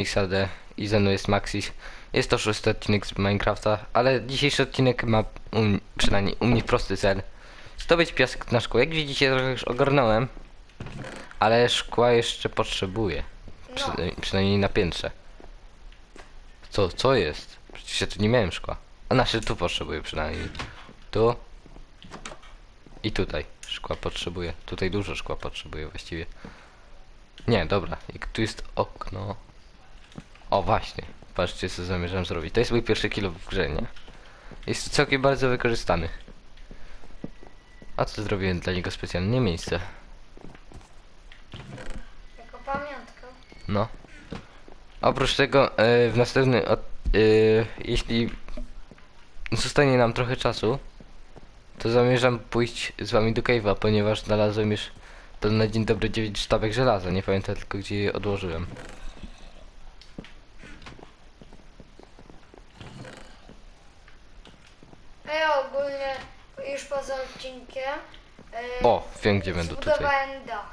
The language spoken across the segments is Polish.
XAD i ze mną jest Maxis. Jest to szósty odcinek z Minecrafta, ale dzisiejszy odcinek ma u, przynajmniej u mnie prosty cel. Zdobyć piasek na szkło. Jak widzicie, trochę już ogarnąłem, ale szkła jeszcze potrzebuję. No, Przynajmniej na piętrze. Co, co jest? Przecież ja tu nie miałem szkła. A nasze tu potrzebuję przynajmniej. Tu. I tutaj szkła potrzebuję. Tutaj dużo szkła potrzebuję właściwie. Nie, dobra. Jak tu jest okno. O właśnie. Patrzcie co zamierzam zrobić. To jest mój pierwszy kilo w grze, nie? Jest całkiem bardzo wykorzystany. A co zrobiłem dla niego specjalnie miejsce? jako pamiątkę. No. Oprócz tego e, w następny od, e, jeśli zostanie nam trochę czasu, to zamierzam pójść z wami do cave'a, ponieważ znalazłem już to na dzień dobry 9 sztabek żelaza. Nie pamiętam tylko gdzie je odłożyłem. A ja ogólnie już poza odcinkiem yy, O, wiem gdzie będę tutaj. zbudowałem dach.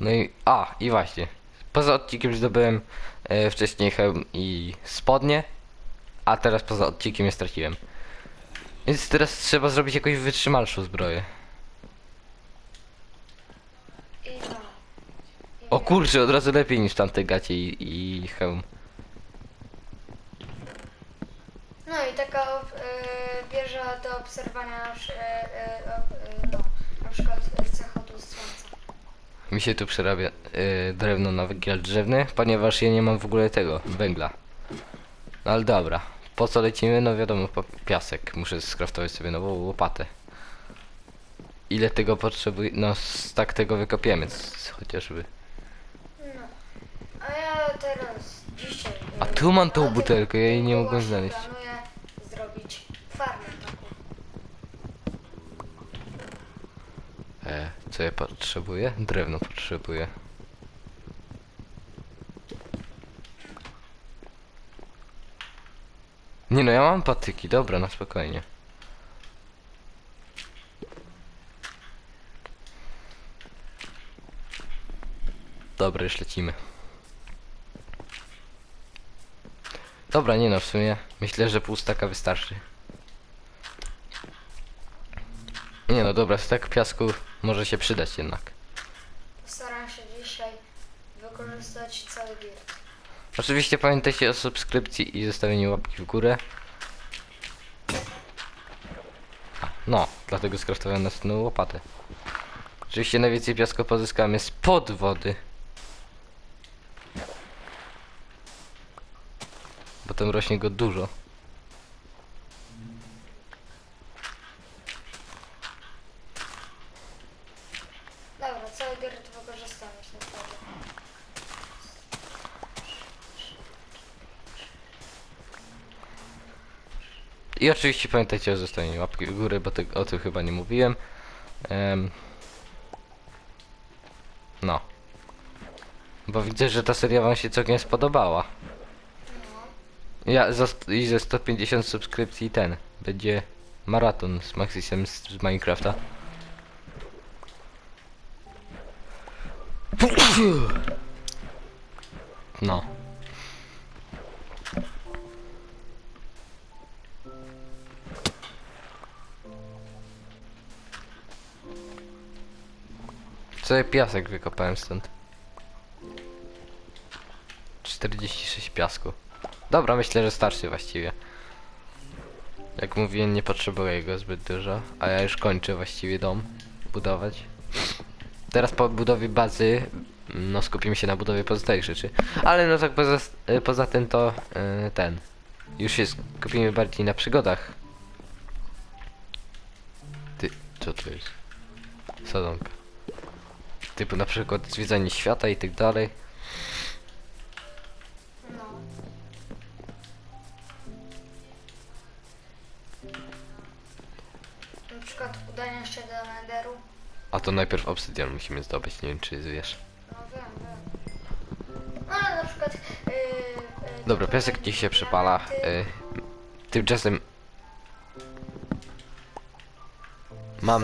No i a, i właśnie. Poza odcinkiem zdobyłem e, wcześniej hełm i spodnie, a teraz poza odcinkiem je straciłem. Więc teraz trzeba zrobić jakąś wytrzymalszą zbroję. I no. I O kurczę, od razu lepiej niż tamte gacie i, i hełm. No i taka ob, wieża do obserwowania na, przy- yy, ob, yy, no, na przykład w zachodu słońca. Mi się tu przerabia y, drewno na węgiel drzewny, ponieważ ja nie mam w ogóle tego, węgla. No ale dobra, po co lecimy? No wiadomo, po piasek. Muszę skraftować sobie nową łopatę. Ile tego potrzebuję? No, tak tego wykopiemy, c- chociażby. No. A ja teraz dzisiaj. A tu mam tą butelkę, ja jej nie mogłem znaleźć. Planuję zrobić farmę taką. E, co ja potrzebuję? Drewno potrzebuję. Nie no, ja mam patyki, dobra, na spokojnie. Dobra, już lecimy. Dobra, nie no, w sumie myślę, że pół staka wystarczy. Nie no, dobra, stak piasku może się przydać jednak. Postaram się dzisiaj wykorzystać cały dirt. Oczywiście pamiętajcie o subskrypcji i zostawieniu łapki w górę. A, no, dlatego skraftowałem następną łopatę. Oczywiście najwięcej piasku pozyskamy spod wody. Bo tam rośnie go dużo. Dobra, cały dirt wykorzystamy się naprawdę. I oczywiście pamiętajcie o zostawieniu łapki w górę, bo te, o tym chyba nie mówiłem. Em, no. Bo widzę, że ta seria wam się całkiem spodobała. Ja za, i ze 150 subskrypcji ten będzie maraton z Maxisem z, z Minecrafta. No. Cały piasek wykopałem stąd. 46 piasku. Dobra, myślę, że starszy właściwie. Jak mówiłem, nie potrzebuję go zbyt dużo, a ja już kończę właściwie dom budować. Teraz po budowie bazy, no skupimy się na budowie pozostałych rzeczy. Ale no tak poza, e, poza tym to e, ten. Już się skupimy bardziej na przygodach. Ty, co to jest? Sadzonka. Typu na przykład zwiedzanie świata i tak dalej. No. Na przykład udanie się do Nederu. A to najpierw obsydian musimy zdobyć, nie wiem czy wiesz. No wiem, wiem. No, Ale na przykład... Yy, yy, Dobra, piasek dziś się przypala. diamenty. Y, tymczasem mam,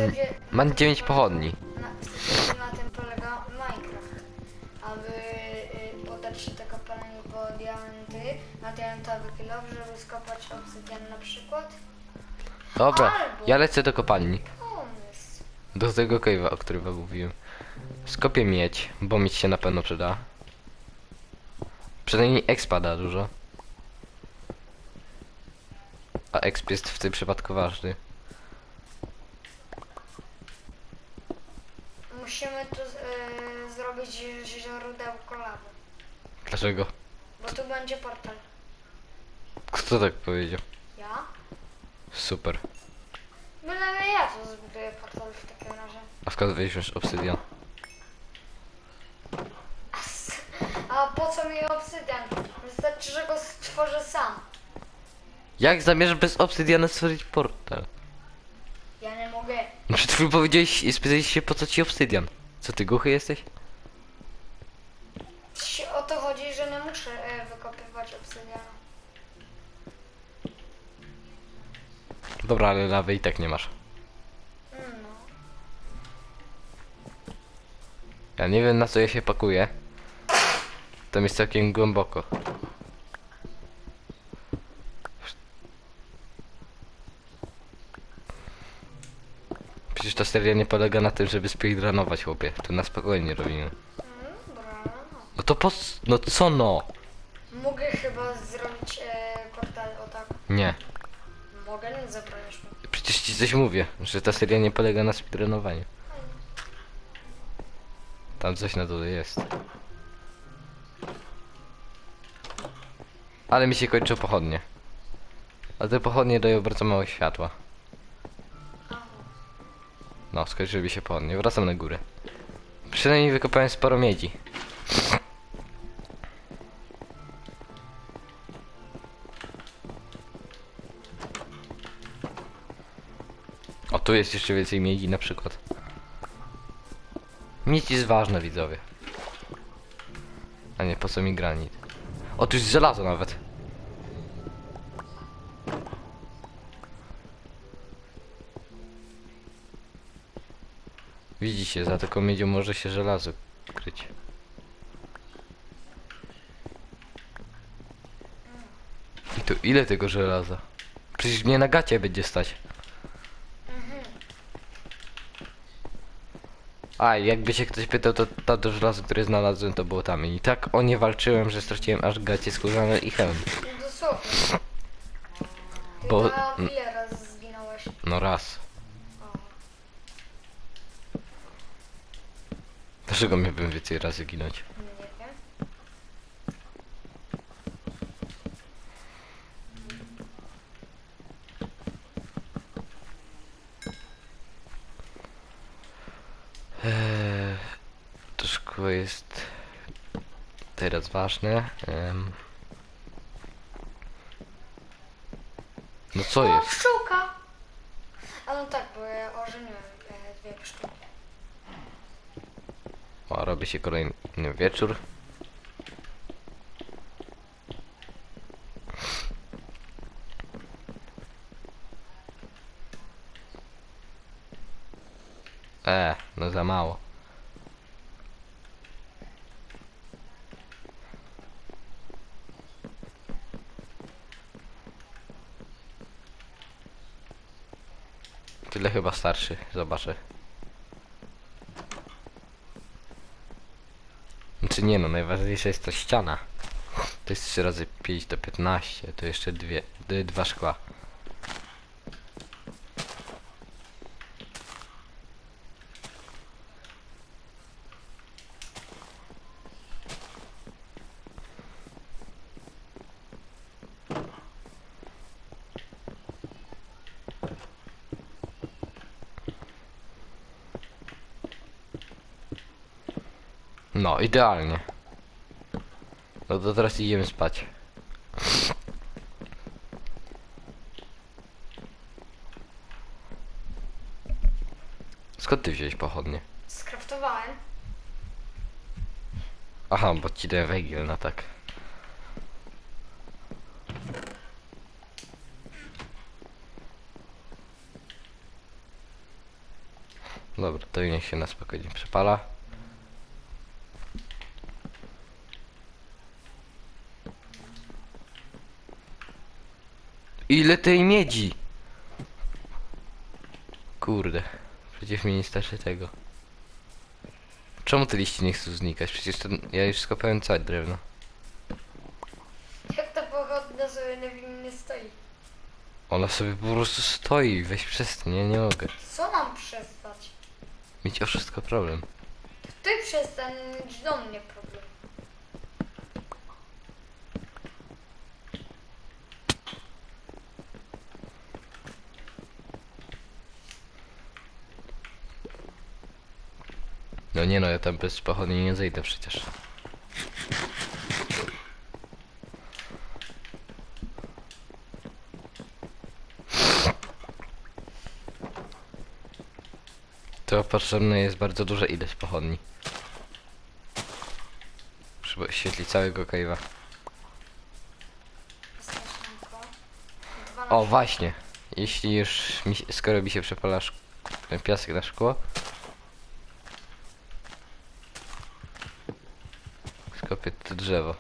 mam 9 pochodni. Diamentowy kilof, żeby skopać obsydian na przykład. Dobra, Albo- ja lecę do kopalni. Pomysł. Do tego cave'a, o którym wam mówiłem. Skopię miedź, bo miedź się na pewno przyda. Przynajmniej expa da dużo. A exp jest w tym przypadku ważny. Musimy tu y, zrobić źródełko lawy, Dlaczego? bo tu będzie portal. Kto tak powiedział? Ja? Super. Byleby ja tu zbuduję portal w takim razie. A skąd weźmiesz obsydian? A, s- a po co mi obsydian? Wystarczy, że go stworzę sam. Jak zamierzasz bez obsydiana stworzyć portal? Ja nie mogę. No przed chwilą powiedziałeś i spytałeś się po co ci obsydian? Co ty głuchy jesteś? Ci- O to chodzi, że nie muszę e, wykopywać obsydianu. Dobra, ale lawy i tak nie masz. Ja nie wiem na co ja się pakuję. Tam jest całkiem głęboko. Przecież ta seria nie polega na tym, żeby speedrunować chłopie. To na spokojnie robimy. No. To pos... No co no? Mogę chyba zrobić e, portal o tak. Nie. Mogę, nie ci coś mówię, że ta seria nie polega na speedrunowaniu. Tam coś na dole jest. Ale mi się kończą pochodnie. A te pochodnie dają bardzo mało światła. No, skończyły mi się pochodnie. Wracam na górę. Przynajmniej wykopałem sporo miedzi. Tu jest jeszcze więcej miedzi na przykład. Miedź jest ważna, widzowie. A nie, po co mi granit? O, tu jest żelazo nawet. Widzicie, za taką miedzią może się żelazo kryć. I tu ile tego żelaza? Przecież mnie na gacie będzie stać. A, jakby się ktoś pytał, to to żelazo, które znalazłem, to było tam. I tak o nie walczyłem, że straciłem aż gacie skórzane i hełm. No dosłownie. Ty Bo- na ile razy zginąłeś? No raz. O. Dlaczego miałbym więcej razy ginąć? Nie wiem. Eee, to szkło jest teraz ważne. Em. No co o, jest? pszczółka! A no tak, bo ja ożeniłem e, dwie pszczółki. O, robi się kolejny wieczór. E, no za mało. Tyle chyba starszy, zobaczę. Znaczy nie no, najważniejsza jest ta ściana. To jest 3 razy 5 to 15, to jeszcze dwie, dwa szkła. No, idealnie. No to teraz idziemy spać. Skąd ty wziąłeś pochodnie? Skraftowałem. Aha, bo ci dałem węgiel, no tak. Dobra, to niech się na spokojnie przepala. Ile tej miedzi? Kurde. Przecież mi nie starczy tego. Czemu te liście nie chcą znikać? Przecież ten, ja już skopałem całe drewno. Jak to pochodna sobie niewinnie stoi? Ona sobie po prostu stoi. Weź przestań, ja nie mogę. Co mam przestać? Mieć o wszystko problem. Ty przestań mieć do mnie problem. No nie no, ja tam bez pochodni nie zejdę przecież. To potrzebne jest bardzo duże ilość pochodni. Żeby oświetlić całego cave'a. O właśnie. Jeśli już mi, skoro mi się przepala piasek na szkło. Skopię to drzewo.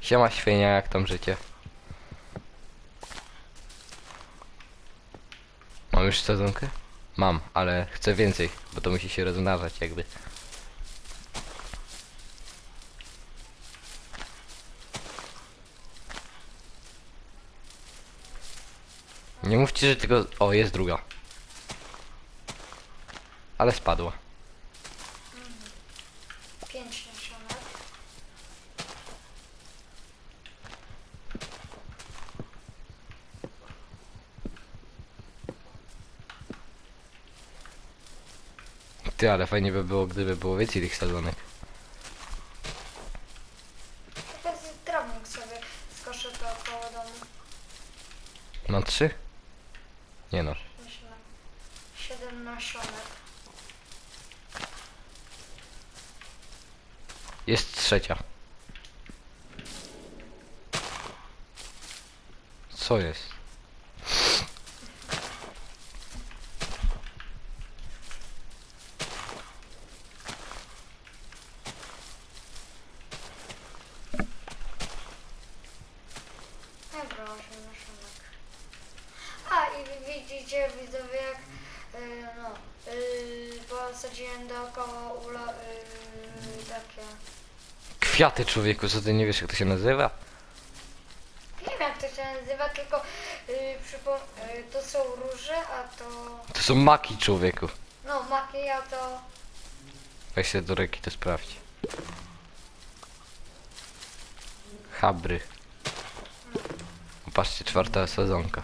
Siema świenia, jak tam życie? Mam już sezonkę? Mam, ale chcę więcej, bo to musi się rozmnażać jakby. Nie mówcie, że tylko... O, jest druga. Ale spadła. Pięć nasionek. Ty, ale fajnie by było, gdyby było więcej tych sezonek. Teraz trawnik sobie skoszę dookoła domu. Mam trzy? Nie no. Nasionek. Siedem nasionek. Jest trzecia. Co jest? Dobra, osiem nasionek. A i wy widzicie widzowie jak y, no y, posadziłem dookoła ulo, y, takie Kwiaty człowieku, co ty nie wiesz jak to się nazywa? nie wiem jak to się nazywa, tylko y, y, to są róże, a to To są maki człowieku. no maki, a to Weź się do ręki to sprawdź. Habry. Patrzcie, czwarta sezonka.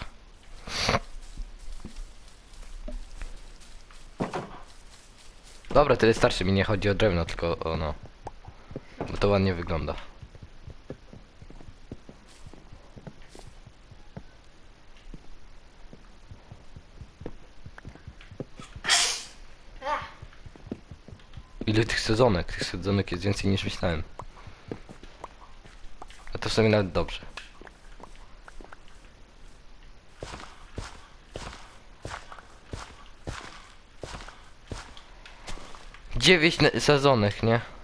Dobra, tyle starczy mi, nie chodzi o drewno, tylko o no. Bo to ładnie wygląda. Ile tych sezonek? Tych sezonek jest więcej niż myślałem. A to w sumie nawet dobrze. Dziewięć ne- sezonek, nie?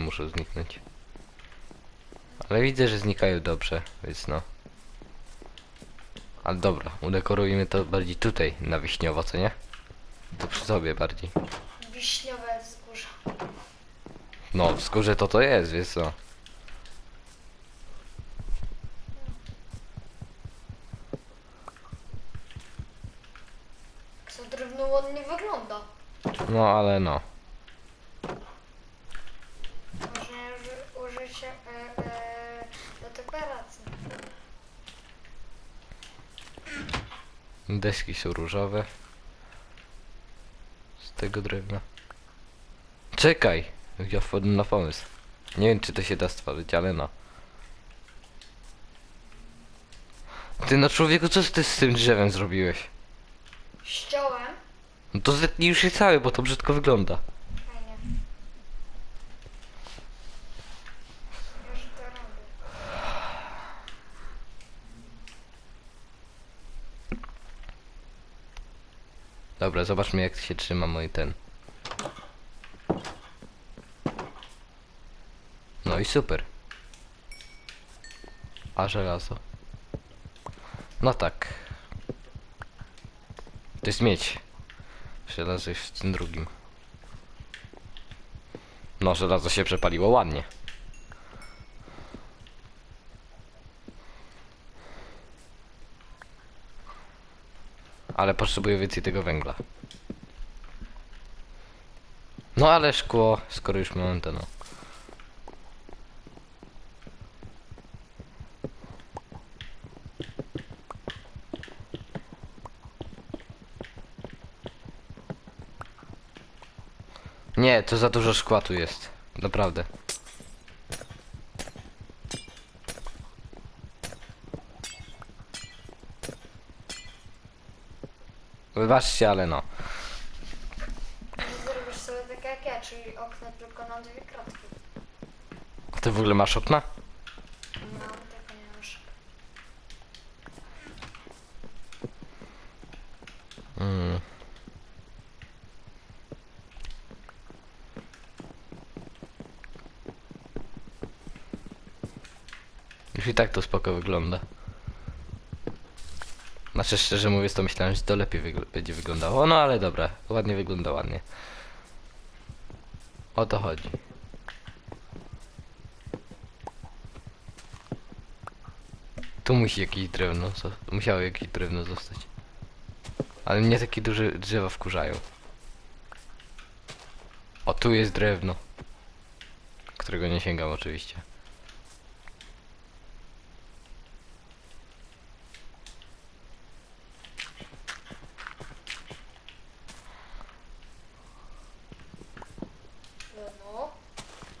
Liście muszą zniknąć. Ale widzę, że znikają dobrze, więc no. Ale dobra, udekorujmy to bardziej tutaj, na wiśniowo, co nie? To przy sobie bardziej. wiśniowe wzgórza. No, w skórze to to jest, wiesz co? Jak to drewno ładnie wygląda. No, ale no. Można uży- użyć e, e, do dekoracji. Deski są różowe. Z tego drewna. Czekaj! Ja wpadłem na pomysł. Nie wiem, czy to się da stworzyć, ale no. Ty no człowieku, co ty z tym drzewem zrobiłeś? Ściąłem. No to zetnij już je całe, bo to brzydko wygląda. Fajnie. Już to robię. Dobra, zobaczmy jak się trzyma mój ten. No i super. A żelazo. No tak. To jest miedź. Żelazo jest w tym drugim. No, żelazo się przepaliło ładnie. Ale potrzebuję więcej tego węgla. No ale szkło, skoro już mamy to no. Nie, to za dużo szkła tu jest. Naprawdę. Wybaczcie, ale no. Zrobisz sobie tak jak ja, czyli okno tylko na dwie kratki. A ty w ogóle masz okna? Mam, tylko nie masz. Mm. Już i tak to spoko wygląda. Znaczy szczerze mówiąc to myślałem, że to lepiej wygl będzie wyglądało. No ale dobra, ładnie wygląda ładnie. O to chodzi. Tu musi jakieś drewno, musiało jakieś drewno zostać. Ale mnie takie duże drzewa wkurzają. O, tu jest drewno. Którego nie sięgam oczywiście. No.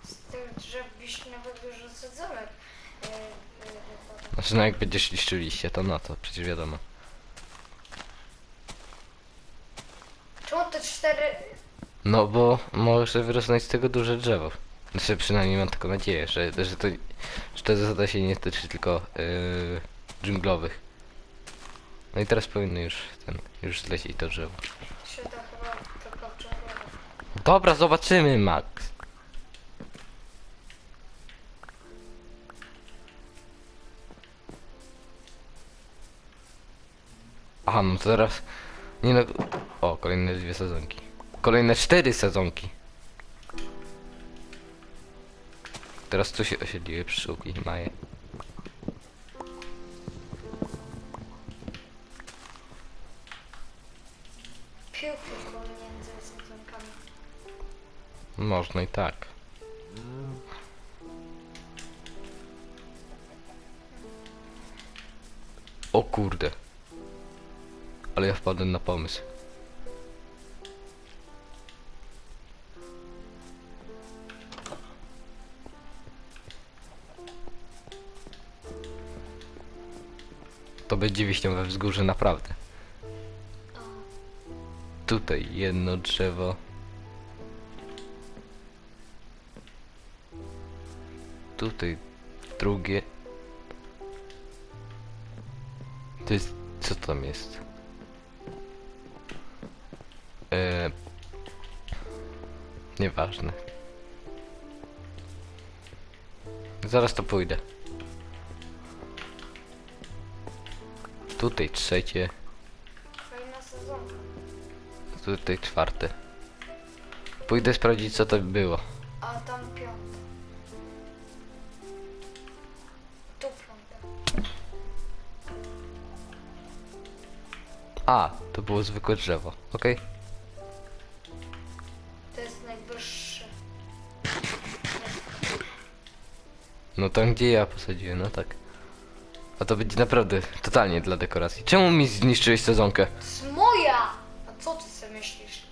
Z tych drzew wiśniowych dużo sadzonek. Yy, yy, wypada. Znaczy no jak będziesz niszczył liście, to no to przecież wiadomo. Czemu te cztery... No bo może wyrosnąć z tego duże drzewo. Znaczy przynajmniej mam taką nadzieję, że, że to że ta zasada się nie tyczy tylko yy, dżunglowych. No i teraz powinno już ten, już zlecieć to drzewo. Się to chyba tylko w dżunglowych. Dobra, zobaczymy Max. Aha, no to teraz... Nie no... O, kolejne dwie sezonki. Kolejne cztery sezonki. Teraz tu się osiedliły pszczółki, maje. Piłki pomiędzy sadzonkami. Można i tak. O kurde. Ale ja wpadłem na pomysł. To będzie wiśniowe wzgórze naprawdę. Tutaj jedno drzewo. Tutaj drugie. To jest... co tam jest? Nieważne. Zaraz to pójdę. Tutaj trzecie, kolejna sezonka. tutaj czwarte. Pójdę sprawdzić co to było. A tam piąta. Tu piąta. A, to było zwykłe drzewo, okej? To No tam gdzie ja posadziłem, no tak. A to będzie naprawdę totalnie dla dekoracji. Czemu mi zniszczyłeś sezonkę? To jest moja! A co ty sobie myślisz?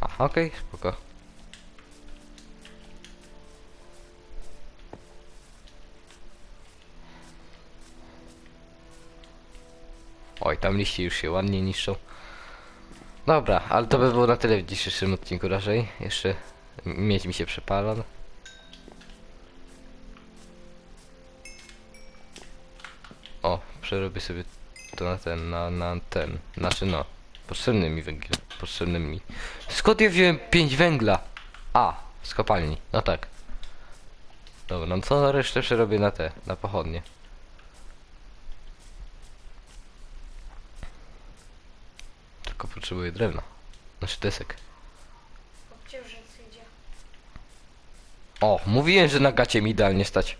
Aha, okej, spoko. Oj, tam liście już się ładnie niszczą. Dobra, ale to by było na tyle w dzisiejszym odcinku raczej. Jeszcze mieć mi się przepala. Przerobię sobie to na ten, na, na ten, znaczy no, potrzebny mi węgiel, potrzebny mi. Skąd ja wziąłem 5 węgla? A, z kopalni, no tak. Dobra, no co resztę przerobię na te, na pochodnie. Tylko potrzebuję drewna, znaczy desek. O, mówiłem, że na gacie mi idealnie stać.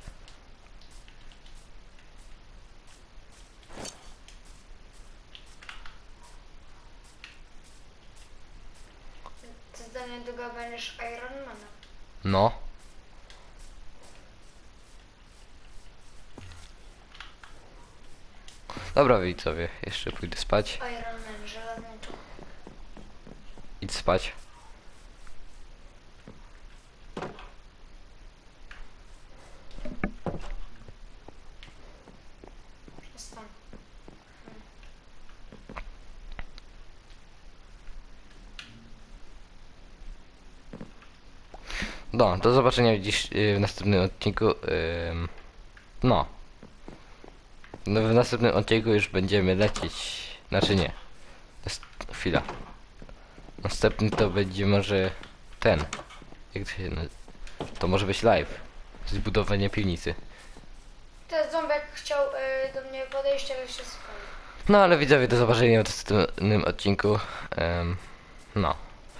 Ty za niedługo będziesz Ironmanem. No. Dobra widzowie, jeszcze pójdę spać. Żelazny człowiek. Idź spać. Przestań. No, do zobaczenia dziś y, w następnym odcinku. ym, no. No w następnym odcinku już będziemy lecieć. Znaczy nie. Jest chwila. Następny to będzie może ten. Jak to się To może być live. Zbudowanie piwnicy. Ten ząbek chciał y, do mnie podejść, ale się spalił. No ale widzowie, do zobaczenia w następnym odcinku. Ym, no.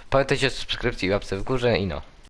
Pamiętajcie o subskrypcji i łapce w górze i no.